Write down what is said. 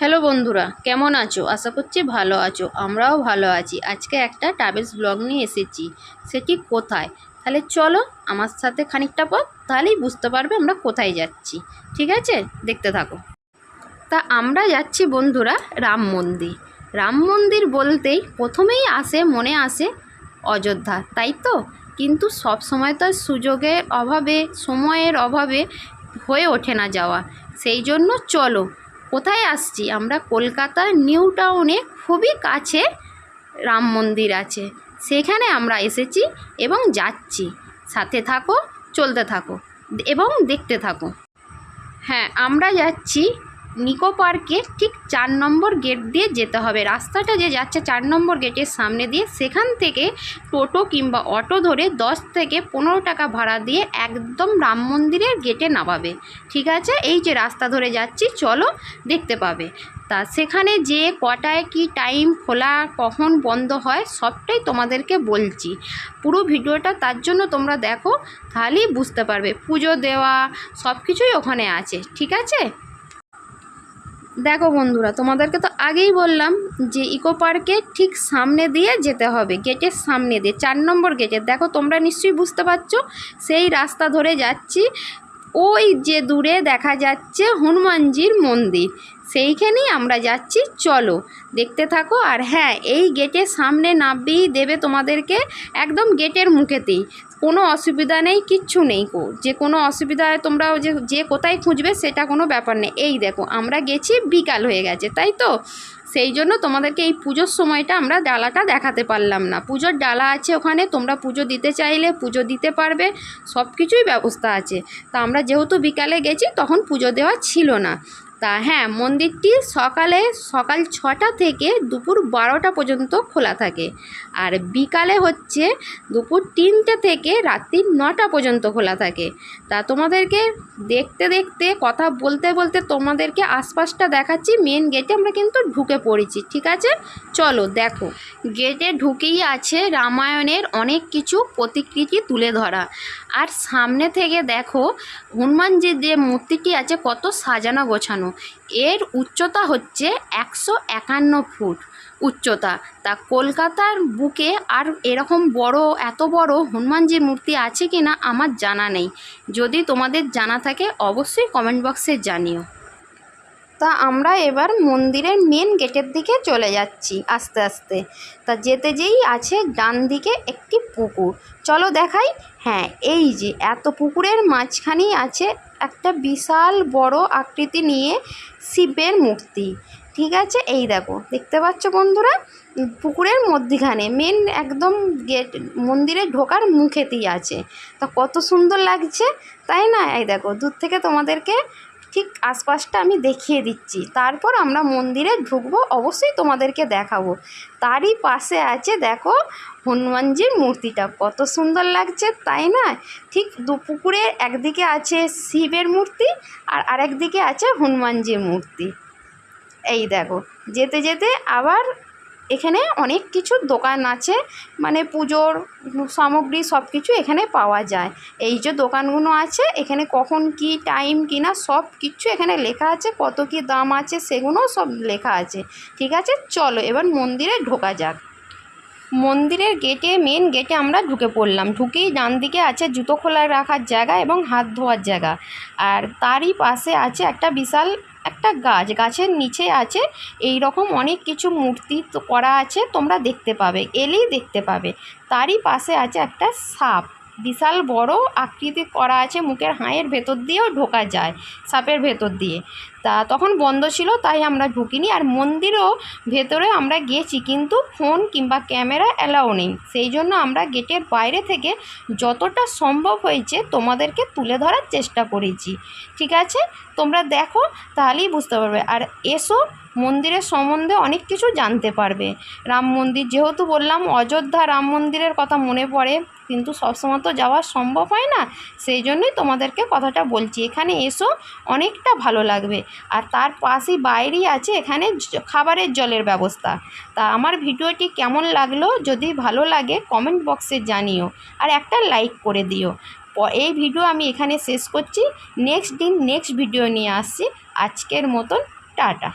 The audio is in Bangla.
হ্যালো বন্ধুরা, কেমন আছো? আশা করছি ভালো আছো, আমরাও ভালো আছি। আজকে একটা ট্রাভেলস ব্লগ নিয়ে এসেছি সেটি কোথায়? তাহলে চলো আমার সাথে খানিকটা পথ তাহলেই বুঝতে পারবে আমরা কোথায় যাচ্ছি, ঠিক আছে? দেখতে থাকো। তা আমরা যাচ্ছি বন্ধুরা রাম মন্দির। রাম মন্দির বলতেই প্রথমেই আসে, মনে আসে অযোধ্যা, তাই তো? কিন্তু সব সময় তো সুযোগের অভাবে, সময়ের অভাবে হয়ে ওঠে না যাওয়া। সেই জন্য চলো কোথায় আসছি? আমরা কলকাতার নিউ টাউনে খুবই কাছে রাম মন্দির আছে। সেখানে আমরা এসেছি এবং যাচ্ছি। সাথে থাকো, চলতে থাকো এবং দেখতে থাকো। হ্যাঁ আমরা যাচ্ছি নিকো পার্কে ঠিক চার নম্বর গেট দিয়ে যেতে হবে। রাস্তাটা যে যাচ্ছে চার নম্বর গেটের সামনে দিয়ে সেখান থেকে টোটো কিংবা অটো ধরে দশ থেকে পনেরো টাকা ভাড়া দিয়ে একদম রাম মন্দিরের গেটে নামাবে। ঠিক আছে? এই যে রাস্তা ধরে যাচ্ছি, চলো দেখতে পাবে। তা সেখানে যে কটায় কি টাইম খোলা, কখন বন্ধ হয়, সবটাই তোমাদেরকে বলছি। পুরো ভিডিওটা তার জন্য তোমরা দেখো, তাহলেই বুঝতে পারবে। পুজো দেওয়া সব কিছুই ওখানে আছে। ঠিক আছে? দেখো বন্ধুরা, তোমাদেরকে তো আগেই বললাম যে ইকো পার্কে ঠিক সামনে দিয়ে যেতে হবে, গেটের সামনে দিয়ে, চার নম্বর গেটে। দেখো, তোমরা নিশ্চয়ই বুঝতে পারছ, সেই রাস্তা ধরে যাচ্ছি, ওই যে দূরে দেখা যাচ্ছে হনুমানজির মন্দির। সেইখানেই আমরা যাচ্ছি, চলো। দেখতে থাকো, আর হ্যাঁ এই গেটের সামনে নামবেই দেবে তোমাদেরকে একদম গেটের মুখেতেই। কোনো অসুবিধা নেই, কিচ্ছু নেই কো। যে কোনো অসুবিধায় তোমরা যে যে কোথায় খুঁজবে, সেটা কোনো ব্যাপার নেই। এই দেখো, আমরা গেছি, বিকাল হয়ে গেছে, তাই তো? সেই জন্য তোমাদেরকে এই পুজোর সময়টা আমরা ডালাটা দেখাতে পারলাম না। পুজোর ডালা আছে ওখানে, তোমরা পুজো দিতে চাইলে পুজো দিতে পারবে সব কিছুই ব্যবস্থা আছে। তা আমরা যেহেতু বিকালে গেছি, তখন পুজো দেওয়া ছিল না। তা হ্যাঁ মন্দিরটি সকালে, সকাল ছটা থেকে দুপুর বারোটা পর্যন্ত খোলা থাকে। আর বিকালে হচ্ছে দুপুর তিনটে থেকে রাত্রি নটা পর্যন্ত খোলা থাকে। তা তোমাদেরকে দেখতে দেখতে, কথা বলতে বলতে তোমাদেরকে আশপাশটা দেখাচ্ছি। মেন গেটে আমরা কিন্তু ঢুকে পড়েছি, ঠিক আছে? চলো দেখো। গেটে ঢুকেই আছে রামায়ণের অনেক কিছু প্রতিকৃতি তুলে ধরা। আর সামনে থেকে দেখো, হনুমানজির যে মূর্তিটি আছে, কত সাজানো গোছানো। এর উচ্চতা হচ্ছে একশো একান্ন ফুট। উচ্চতা। তা কলকাতার বুকে আর এরকম বড়, এত বড় হনুমানজির মূর্তি আছে কি না আমার জানা নেই। যদি তোমাদের জানা থাকে, অবশ্যই কমেন্ট বক্সে জানিও। তা আমরা এবার মন্দিরের মেন গেটের দিকে চলে যাচ্ছি আস্তে আস্তে। তা যেতে যেই আছে ডান দিকে একটি পুকুর। চলো দেখাই। হ্যাঁ এই যে এত পুকুরের মাঝখানেই আছে একটা বিশাল বড় আকৃতি নিয়ে শিবের মূর্তি। ঠিক আছে? এই দেখো, দেখতে পাচ্ছ বন্ধুরা? পুকুরের মধ্যিখানে মেন একদম গেট মন্দিরে ঢোকার মুখেতেই আছে। তা কত সুন্দর লাগছে, তাই না? এই দেখো, দূর থেকে তোমাদেরকে ঠিক আশপাশটা আমি দেখিয়ে দিচ্ছি। তারপর আমরা মন্দিরে ঢুকবো, অবশ্যই তোমাদেরকে দেখাবো। তারই পাশে আছে, দেখো, হনুমানজির মূর্তিটা। কত সুন্দর লাগছে, তাই না? ঠিক দুপুকুরের একদিকে আছে শিবের মূর্তি আর আরেকদিকে আছে হনুমানজির মূর্তি। এই দেখো, যেতে যেতে আবার এখানে অনেক কিছু দোকান আছে মানে পুজোর সামগ্রী সব কিছু এখানে পাওয়া যায়। এই যে দোকানগুলো আছে, এখানে কখন কি টাইম কিনা সব কিছু এখানে লেখা আছে, কত কি দাম আছে সেগুলো সব লেখা আছে। ঠিক আছে? চলো এবার মন্দিরে ঢোকা যাক। মন্দিরের গেটে মেন গেটে আমরা ঢুকে পড়লাম। ঢুকেই ডান দিকে আছে জুতো খোলা রাখার জায়গা এবং হাত ধোয়ার জায়গা। আর তারই পাশে আছে একটা বিশাল একটা গাছ, গাছের নিচে আছে এই রকম অনেক কিছু মূর্তি করা আছে, তোমরা দেখতে পাবে, এলেই দেখতে পাবে। তারই পাশে আছে একটা সাপ, বিশাল বড় আকৃতি করা আছে মুখের হাঁয়ের ভেতর দিয়েও ঢোকা যায় সাপের ভেতর দিয়ে। তা তখন বন্ধ ছিল, তাই আমরা ঢুকিনি। আর মন্দিরও ভেতরে আমরা গেছি, কিন্তু ফোন কিংবা ক্যামেরা অ্যালাও নেই। সেই জন্য আমরা গেটের বাইরে থেকে যতটা সম্ভব হয়েছে তোমাদেরকে তুলে ধরার চেষ্টা করেছি। ঠিক আছে? তোমরা দেখো, তাহলেই বুঝতে পারবে। আর এসো মন্দিরের সম্বন্ধে অনেক কিছু জানতে পারবে। রাম মন্দির যেহেতু বললাম, অযোধ্যা রাম মন্দিরের কথা মনে পড়ে, কিন্তু সবসময় তো যাওয়া সম্ভব হয় না। সেই জন্যই তোমাদেরকে কথাটা বলছি, এখানে এসো, অনেকটা ভালো লাগবে। আর তার পাশেই বাইরেই আছে এখানে খাবারের জলের ব্যবস্থা। তা আমার ভিডিওটি কেমন লাগল, যদি ভালো লাগে কমেন্ট বক্সে জানিও। আর একটা লাইক করে দিও। এই ভিডিও আমি এখানে শেষ করছি। নেক্সট দিন নেক্সট ভিডিও নিয়ে আসছি। আজকের মতন টাটা।